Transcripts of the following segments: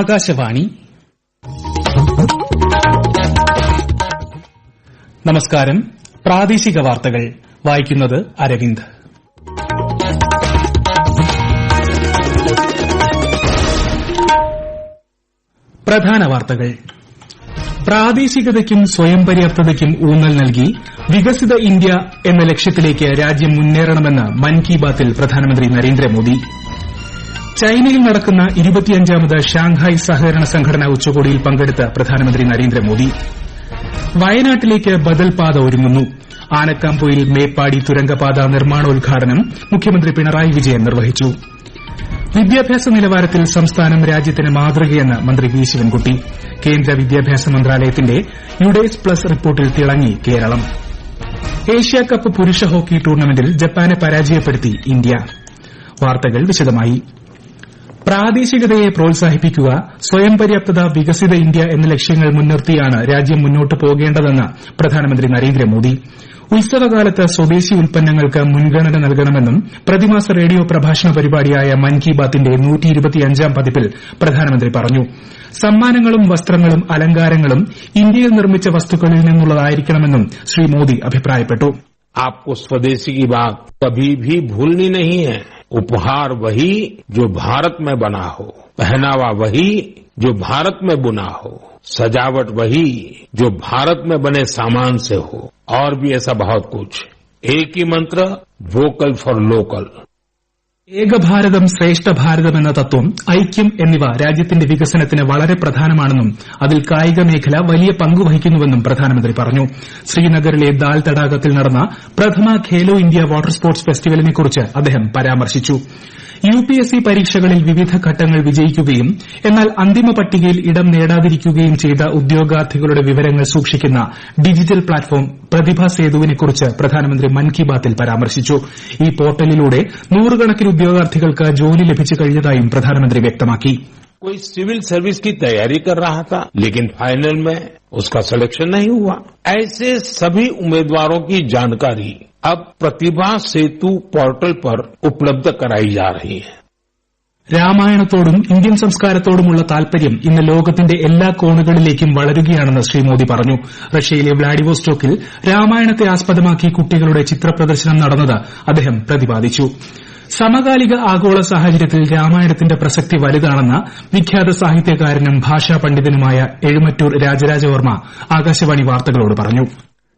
ആകാശവാണി. നമസ്കാരം. പ്രാദേശിക വാർത്തകൾ. വായിക്കുന്നത് അരവിന്ദ്. പ്രധാന വാർത്തകൾ. പ്രാദേശികതയ്ക്കും സ്വയം പര്യാപ്തതയ്ക്കും ഊന്നൽ നൽകി വികസിത ഇന്ത്യ എന്ന ലക്ഷ്യത്തിലേക്ക് രാജ്യം മുന്നേറണമെന്ന് മൻ കി ബാത്തിൽ പ്രധാനമന്ത്രി നരേന്ദ്രമോദി. ചൈനയിൽ നടക്കുന്ന ഇരുപത്തിയഞ്ചാമത് ഷാങ്ഹായ് സഹകരണ സംഘടനാ ഉച്ചകോടിയിൽ പങ്കെടുത്ത പ്രധാനമന്ത്രി നരേന്ദ്രമോദി. വയനാട്ടിലേക്ക് ബദൽപാത ഒരുങ്ങുന്നു. ആനക്കാംപൊയിൽ മേപ്പാടി തുരങ്കപാത നിർമ്മാണോദ്ഘാടനം മുഖ്യമന്ത്രി പിണറായി വിജയൻ നിർവഹിച്ചു. വിദ്യാഭ്യാസ നിലവാരത്തിൽ സംസ്ഥാനം രാജ്യത്തിന് മാതൃകയെന്ന് മന്ത്രി വി ശിവൻകുട്ടി. കേന്ദ്ര വിദ്യാഭ്യാസ മന്ത്രാലയത്തിന്റെ യുഡേസ് പ്ലസ് റിപ്പോർട്ടിൽ തിളങ്ങി കേരളം. ഏഷ്യാകപ്പ് പുരുഷ ഹോക്കി ടൂർണമെന്റിൽ ജപ്പാനെ പരാജയപ്പെടുത്തി ഇന്ത്യ. വാർത്തകൾ വിശദമായി. പ്രാദേശികതയെ പ്രോത്സാഹിപ്പിക്കുക സ്വയം പര്യാപ്തത വികസിത ഇന്ത്യ എന്ന ലക്ഷ്യങ്ങൾ മുൻനിർത്തിയാണ് രാജ്യം മുന്നോട്ട് പോകേണ്ടതെന്ന് പ്രധാനമന്ത്രി നരേന്ദ്രമോദി ഉത്സവകാലത്ത് സ്വദേശി ഉൽപ്പന്നങ്ങൾക്ക് മുൻഗണന നൽകണമെന്നും പ്രതിമാസ റേഡിയോ പ്രഭാഷണ പരിപാടിയായ മൻ കി ബാത്തിന്റെ പതിപ്പിൽ പ്രധാനമന്ത്രി പറഞ്ഞു സമ്മാനങ്ങളും വസ്ത്രങ്ങളും അലങ്കാരങ്ങളും ഇന്ത്യയിൽ നിർമ്മിച്ച വസ്തുക്കളിൽ നിന്നുള്ളതായിരിക്കണമെന്നും ശ്രീ മോദി അഭിപ്രായപ്പെട്ടു आपको स्वदेशी की बात कभी भी भूलनी नहीं है उपहार वही जो भारत में बना हो। पहनावा वही जो भारत में बुना हो। सजावट वही जो भारत में बने सामान से हो। और भी ऐसा बहुत कुछ। एक ही मंत्र वोकल फॉर लोकल ഏകഭാരതം ശ്രേഷ്ഠ ഭാരതം എന്ന തത്വം ഐക്യം എന്നിവ രാജ്യത്തിന്റെ വികസനത്തിന് വളരെ പ്രധാനമാണെന്നും അതിൽ കായിക മേഖല വലിയ പങ്ക് വഹിക്കുന്നുവെന്നും പ്രധാനമന്ത്രി പറഞ്ഞു. ശ്രീനഗറിലെ ദാൽ തടാകത്തിൽ നടന്ന പ്രഥമ ഖേലോ ഇന്ത്യ വാട്ടർ സ്പോർട്സ് ഫെസ്റ്റിവലിനെക്കുറിച്ച് അദ്ദേഹം പരാമർശിച്ചു. യുപിഎസ്സി പരീക്ഷകളിൽ വിവിധ ഘട്ടങ്ങൾ വിജയിക്കുകയും എന്നാൽ അന്തിമ പട്ടികയിൽ ഇടം നേടാതിരിക്കുകയും ചെയ്ത ഉദ്യോഗാർത്ഥികളുടെ വിവരങ്ങൾ സൂക്ഷിക്കുന്ന ഡിജിറ്റൽ പ്ലാറ്റ്ഫോം പ്രതിഭ സേതുവിനെക്കുറിച്ച് പ്രധാനമന്ത്രി മൻ കി ബാത്തിൽ പരാമർശിച്ചു ഈ പോർട്ടലിലൂടെ നൂറുകണക്കിന് ഉദ്യോഗാർത്ഥികൾക്ക് ജോലി ലഭിച്ചു കഴിഞ്ഞതായും പ്രധാനമന്ത്രി വ്യക്തമാക്കി कोई सिविल सर्विस की तैयारी कर रहा था लेकिन फाइनल में उसका सिलेक्शन नहीं हुआ ऐसे सभी उम्मीदवारों की जानकारी अब प्रतिभा सेतु पोर्टल पर उपलब्ध कराई जा रही है രാമായണത്തോടും ഇന്ത്യൻ സംസ്കാരത്തോടുമുള്ള താൽപര്യം ഇന്ന് ലോകത്തിന്റെ എല്ലാ കോണുകളിലേക്കും വളരുകയാണെന്ന് ശ്രീ മോദി പറഞ്ഞു റഷ്യയിലെ വ്ളാഡിവോസ്റ്റോക്കിൽ രാമായണത്തെ ആസ്പദമാക്കി കുട്ടികളുടെ ചിത്രപ്രദർശനം നടന്നത് അദ്ദേഹം പ്രതിപാദിച്ചു സമകാലിക ആഗോള സാഹചര്യത്തിൽ രാമായണത്തിന്റെ പ്രസക്തി വലുതാണെന്ന് വിഖ്യാത സാഹിത്യകാരനും ഭാഷാ പണ്ഡിതനുമായ എഴുമറ്റൂർ രാജരാജവർമ്മ ആകാശവാണി വാർത്തകളോട് പറഞ്ഞു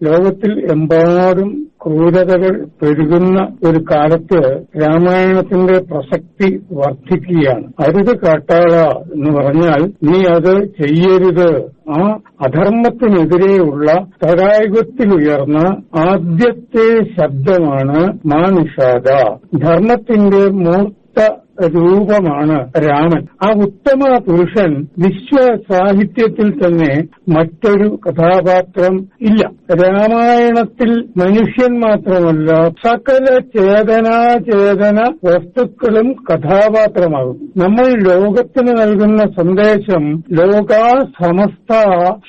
ലോകത്തിൽ എമ്പാടും ക്രൂരതകൾ പെരുകുന്ന ഒരു കാലത്ത് രാമായണത്തിന്റെ പ്രസക്തി വർദ്ധിക്കുകയാണ്. അരുത് കാട്ടാള എന്ന് പറഞ്ഞാൽ നീ അത് ചെയ്യരുത്. ആ അധർമ്മത്തിനെതിരെയുള്ള തരായുഗത്തിലുയർന്ന ആദ്യത്തെ ശബ്ദമാണ് മാനുഷാദ. ധർമ്മത്തിന്റെ മൂർത്ത രൂപമാണ് രാമൻ. ആ ഉത്തമ പുരുഷൻ വിശ്വ സാഹിത്യത്തിൽ തന്നെ മറ്റൊരു കഥാപാത്രം ഇല്ല. രാമായണത്തിൽ മനുഷ്യൻ മാത്രമല്ല സകല ചേതനാചേതന വസ്തുക്കളും കഥാപാത്രമാകും. നമ്മൾ ലോകത്തിന് നൽകുന്ന സന്ദേശം ലോകാ സമസ്ത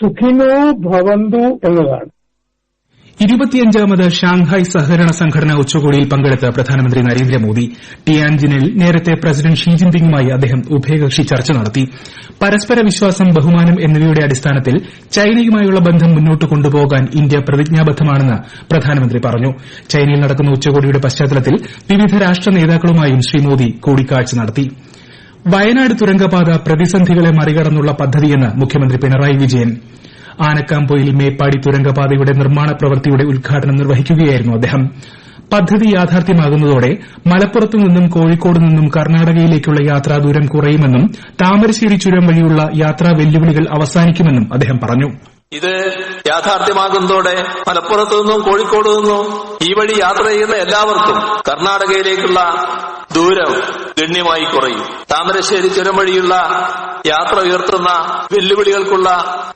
സുഖിനോ ഭവന്തു എന്നതാണ്. ഇരുപത്തിയഞ്ചാമത് ഷാങ്ഹായ് സഹകരണ സംഘടന ഉച്ചകോടിയിൽ പങ്കെടുത്ത് പ്രധാനമന്ത്രി നരേന്ദ്രമോദി ടിയാൻജിനിൽ നേരത്തെ പ്രസിഡന്റ് ഷീ ജിൻപിങ്ങുമായി അദ്ദേഹം ഉഭയകക്ഷി ചർച്ച നടത്തി. പരസ്പര വിശ്വാസം ബഹുമാനം എന്നിവയുടെ അടിസ്ഥാനത്തിൽ ചൈനയുമായുള്ള ബന്ധം മുന്നോട്ട് കൊണ്ടുപോകാൻ ഇന്ത്യ പ്രതിജ്ഞാബദ്ധമാണെന്ന് പ്രധാനമന്ത്രി പറഞ്ഞു. ചൈനയിൽ നടക്കുന്ന ഉച്ചകോടിയുടെ പശ്ചാത്തലത്തിൽ വിവിധ രാഷ്ട്ര നേതാക്കളുമായും ശ്രീ മോദി കൂടിക്കാഴ്ച നടത്തി. വയനാട് തുരങ്കപാത പ്രതിസന്ധികളെ മറികടന്നുള്ള പദ്ധതിയെന്ന് മുഖ്യമന്ത്രി പിണറായി വിജയൻ ആനക്കാംപൊയിൽ മേപ്പാടി തുരങ്കപാതയുടെ നിർമ്മാണ പ്രവൃത്തിയുടെ ഉദ്ഘാടനം നിർവഹിക്കുകയായിരുന്നു അദ്ദേഹം. പദ്ധതി യാഥാർത്ഥ്യമാകുന്നതോടെ മലപ്പുറത്തു നിന്നും കോഴിക്കോട് നിന്നും കർണാടകയിലേക്കുള്ള യാത്രാദൂരം കുറയുമെന്നും താമരശ്ശേരി ചുരം വഴിയുള്ള യാത്രാ വെല്ലുവിളികൾ അവസാനിക്കുമെന്നും അദ്ദേഹം പറഞ്ഞു. ഇത് യാഥാർത്ഥ്യമാകുന്നതോടെ മലപ്പുറത്തു നിന്നും കോഴിക്കോട് നിന്നും ഈ വഴി യാത്ര ചെയ്യുന്ന എല്ലാവർക്കും കർണാടകയിലേക്കുള്ള ദൂരം ഗണ്യമായി കുറയും. താമരശ്ശേരി ചുരം വഴിയുള്ള യാത്ര ഉയർത്തുന്ന വെല്ലുവിളികൾക്കുള്ള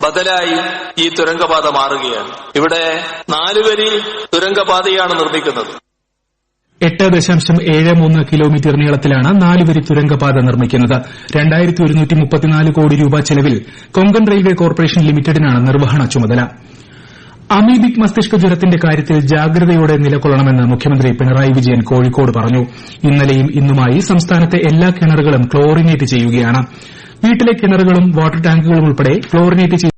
ബദലായി ഈ തുരങ്കപാത മാറുകയാണ്. ഇവിടെ നാലുവരി തുരങ്കപാതയാണ് നിർമ്മിക്കുന്നത്. എട്ട് ദശാംശം ഏഴ് മൂന്ന് കിലോമീറ്റർ നീളത്തിലാണ് നാലുവരി തുരങ്കപാത നിർമ്മിക്കുന്നത്. കോടി രൂപ ചെലവിൽ കൊങ്കൺ റെയിൽവേ കോർപ്പറേഷൻ ലിമിറ്റഡിനാണ് നിർവഹണ ചുമതല. അമീബിക് മസ്തിഷ്ക ജ്വരത്തിന്റെ കാര്യത്തിൽ ജാഗ്രതയോടെ നിലകൊള്ളണമെന്ന് മുഖ്യമന്ത്രി പിണറായി വിജയൻ കോഴിക്കോട് പറഞ്ഞു. ഇന്നലെയും ഇന്നുമായി സംസ്ഥാനത്തെ എല്ലാ കിണറുകളും ക്ലോറിനേറ്റ് ചെയ്യുകയാണ്. വീട്ടിലെ കിണറുകളും വാട്ടർ ടാങ്കുകളും ഉൾപ്പെടെ ക്ലോറിനേറ്റ് ചെയ്ത്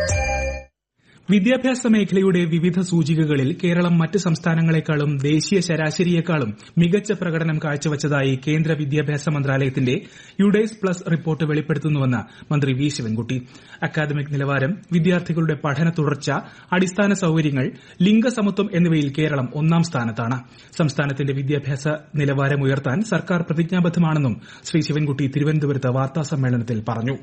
വിദ്യാഭ്യാസ മേഖലയുടെ വിവിധ സൂചികകളിൽ കേരളം മറ്റ് സംസ്ഥാനങ്ങളെക്കാളും ദേശീയ ശരാശരിയേക്കാളും മികച്ച പ്രകടനം കാഴ്ചവച്ചതായി കേന്ദ്ര വിദ്യാഭ്യാസ മന്ത്രാലയത്തിന്റെ യുഡേസ് പ്ലസ് റിപ്പോർട്ട് വെളിപ്പെടുത്തുന്നുവെന്ന് മന്ത്രി വി. ശിവൻകുട്ടി. അക്കാദമിക് നിലവാരം വിദ്യാർത്ഥികളുടെ പഠന തുടർച്ച അടിസ്ഥാന സൌകര്യങ്ങൾ ലിംഗസമത്വം എന്നിവയിൽ കേരളം ഒന്നാം സ്ഥാനത്താണ്. സംസ്ഥാനത്തിന്റെ വിദ്യാഭ്യാസ നിലവാരം ഉയർത്താൻ സർക്കാർ പ്രതിജ്ഞാബദ്ധമാണെന്നും ശ്രീ ശിവൻകുട്ടി തിരുവനന്തപുരത്ത് വാർത്താസമ്മേളനത്തിൽ പറഞ്ഞു.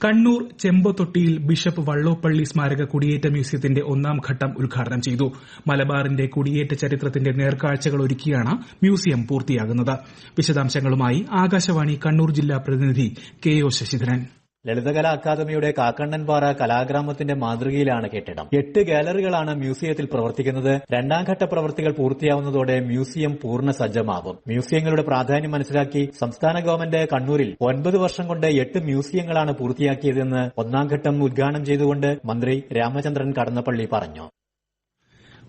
കണ്ണൂർ ചെമ്പൊത്തൊട്ടിയിൽ ബിഷപ്പ് വള്ളോപ്പള്ളി സ്മാരക കുടിയേറ്റ മ്യൂസിയത്തിന്റെ ഒന്നാം ഘട്ടം ഉദ്ഘാടനം ചെയ്തു. മലബാറിന്റെ കുടിയേറ്റ ചരിത്രത്തിന്റെ നേർക്കാഴ്ചകൾ ഒരുക്കിയാണ് മ്യൂസിയം പൂർത്തിയാകുന്നത്. വിശദാംശങ്ങളുമായി ആകാശവാണി കണ്ണൂർ ജില്ലാ പ്രതിനിധി കെ ഒ ശശിധരൻ. ലളിതകലാ അക്കാദമിയുടെ കാക്കണ്ണൻപാറ കലാഗ്രാമത്തിന്റെ മാതൃകയിലാണ് കെട്ടിടം. എട്ട് ഗാലറികളാണ് മ്യൂസിയത്തിൽ പ്രവർത്തിക്കുന്നത്. രണ്ടാം ഘട്ട പ്രവൃത്തികൾ പൂർത്തിയാവുന്നതോടെ മ്യൂസിയം പൂർണ സജ്ജമാകും മ്യൂസിയങ്ങളുടെ പ്രാധാന്യം മനസ്സിലാക്കി സംസ്ഥാന ഗവൺമെന്റ് കണ്ണൂരിൽ ഒൻപത് വർഷം കൊണ്ട് എട്ട് മ്യൂസിയങ്ങളാണ് പൂർത്തിയാക്കിയതെന്ന് ഒന്നാം ഘട്ടം ഉദ്ഘാടനം ചെയ്തുകൊണ്ട് മന്ത്രി രാമചന്ദ്രൻ കടന്നപ്പള്ളി പറഞ്ഞു.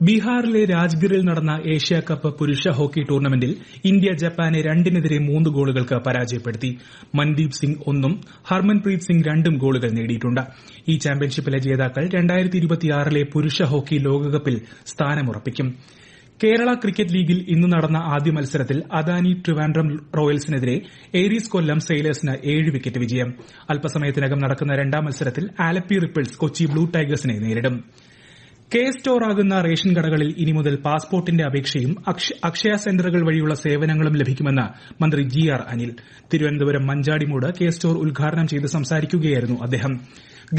ബീഹാറിലെ രാജ്ഗിറിൽ നടന്ന ഏഷ്യ കപ്പ് പുരുഷ ഹോക്കി ടൂർണമെന്റിൽ ഇന്ത്യ ജപ്പാനെ രണ്ടിനെതിരെ മൂന്ന് ഗോളുകൾക്ക് പരാജയപ്പെടുത്തി. മൻദീപ് സിംഗ് ഒന്നും ഹർമൻപ്രീത് സിംഗ് രണ്ടും ഗോളുകൾ നേടിയിട്ടുണ്ട്. ഈ ചാമ്പ്യൻഷിപ്പിലെ ജേതാക്കൾ ലെ പുരുഷ ഹോക്കി ലോകകപ്പിൽ സ്ഥാനമുറപ്പിക്കും. കേരള ക്രിക്കറ്റ് ലീഗിൽ ഇന്ന് നടന്ന ആദ്യ മത്സരത്തിൽ അദാനി ട്രിവാൻഡ്രം റോയൽസിനെതിരെ ഏരീസ് കൊല്ലം സെയിലേഴ്സിന് ഏഴ് വിക്കറ്റ് വിജയം. അല്പസമയത്തിനകം നടക്കുന്ന രണ്ടാം മത്സരത്തിൽ ആലപ്പി റിപ്പിൾസ് കൊച്ചി ബ്ലൂ ടൈഗേഴ്സിനെ നേരിടും. കെ സ്റ്റോർ ആകുന്ന റേഷൻ കടകളിൽ ഇനി മുതൽ പാസ്പോർട്ടിന്റെ അപേക്ഷയും അക്ഷയ സെന്ററുകൾ വഴിയുള്ള സേവനങ്ങളും ലഭിക്കുമെന്ന് മന്ത്രി G R Anil. Thiruvananthapuram Manjadimoodu K store ഉദ്ഘാടനം ചെയ്ത് സംസാരിക്കുകയായിരുന്നു അദ്ദേഹം.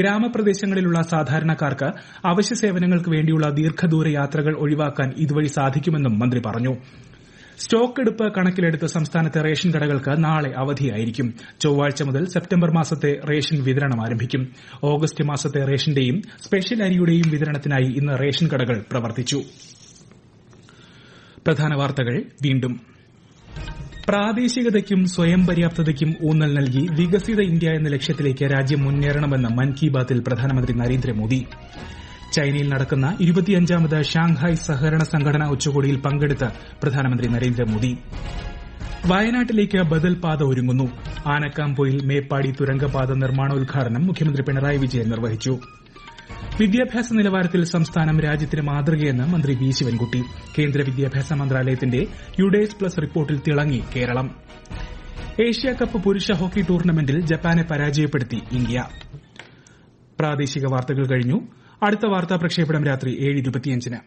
ഗ്രാമപ്രദേശങ്ങളിലുള്ള സാധാരണക്കാർക്ക് അവശ്യ സേവനങ്ങൾക്ക് വേണ്ടിയുള്ള ദീർഘദൂര യാത്രകൾ ഒഴിവാക്കാൻ ഇതുവഴി സാധിക്കുമെന്നും മന്ത്രി പറഞ്ഞു. സ്റ്റോക്ക് എടുപ്പ് കണക്കിലെടുത്ത് സംസ്ഥാനത്തെ റേഷൻ കടകൾക്ക് നാളെ അവധിയായിരിക്കും. ചൊവ്വാഴ്ച മുതൽ സെപ്റ്റംബർ മാസത്തെ റേഷൻ വിതരണം ആരംഭിക്കും. ഓഗസ്റ്റ് മാസത്തെ റേഷന്റെയും സ്പെഷ്യൽ അരിയുടെയും വിതരണത്തിനായി ഇന്ന് റേഷൻ കടകൾ പ്രവർത്തിച്ചു. പ്രധാന വാർത്തകൾ വീണ്ടും. പ്രാദേശികതയ്ക്കും സ്വയം പര്യാപ്തതയ്ക്കും ഊന്നൽ നൽകി വികസിത ഇന്ത്യ എന്ന ലക്ഷ്യത്തിലേക്ക് രാജ്യം മുന്നേറണമെന്ന് മൻ കി ബാത്തിൽ പ്രധാനമന്ത്രി നരേന്ദ്രമോദി. ചൈനയിൽ നടക്കുന്ന ഇരുപത്തിയഞ്ചാമത് ഷാങ്ഹായ് സഹകരണ സംഘടന ഉച്ചകോടിയിൽ പങ്കെടുത്ത് പ്രധാനമന്ത്രി നരേന്ദ്രമോദി. വയനാട്ടിലേക്ക് ബദൽ പാത ഒരുങ്ങുന്നു. ആനക്കാംപൊയിൽ മേപ്പാടി തുരങ്കപാത നിർമ്മാണോദ്ഘാടനം മുഖ്യമന്ത്രി പിണറായി വിജയൻ നിർവഹിച്ചു. വിദ്യാഭ്യാസ നിലവാരത്തിൽ സംസ്ഥാനം രാജ്യത്തിന് മാതൃകയെന്ന് മന്ത്രി വി ശിവൻകുട്ടി. കേന്ദ്ര വിദ്യാഭ്യാസ മന്ത്രാലയത്തിന്റെ യുഡേസ് പ്ലസ് റിപ്പോർട്ടിൽ തിളങ്ങി കേരളം. ഏഷ്യ കപ്പ് പുരുഷ ഹോക്കി ടൂർണമെന്റിൽ ജപ്പാനെ പരാജയപ്പെടുത്തി ഇന്ത്യ. പ്രാദേശിക വാർത്തകൾ കഴിഞ്ഞു. അടുത്ത വാർത്താ പ്രക്ഷേപണം രാത്രി ഏഴ് ഇരുപത്തിയഞ്ചിന്.